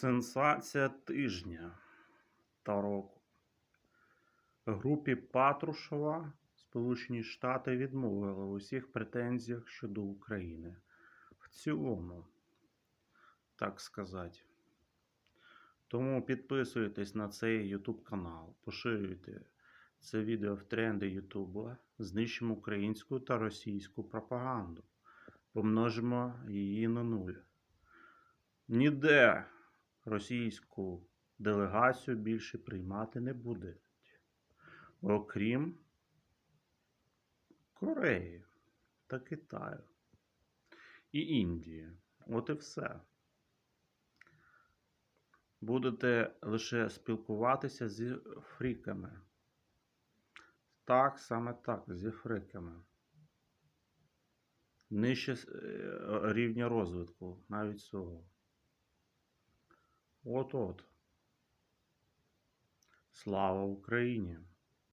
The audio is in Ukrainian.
Сенсація тижня та року. Групі Патрушева Сполучені Штати відмовили в усіх претензіях щодо України. В цілому, так сказати. Тому підписуйтесь на цей YouTube канал, поширюйте це відео в тренди YouTube, знищимо українську та російську пропаганду, помножимо її на нуль. Ніде російську делегацію більше приймати не будуть, окрім Кореї та Китаю і Індії. От і все. Будете лише спілкуватися зі фріками. Так, саме так, зі фриками. Нижче е, рівня розвитку, навіть цього. От-от. Слава Україні!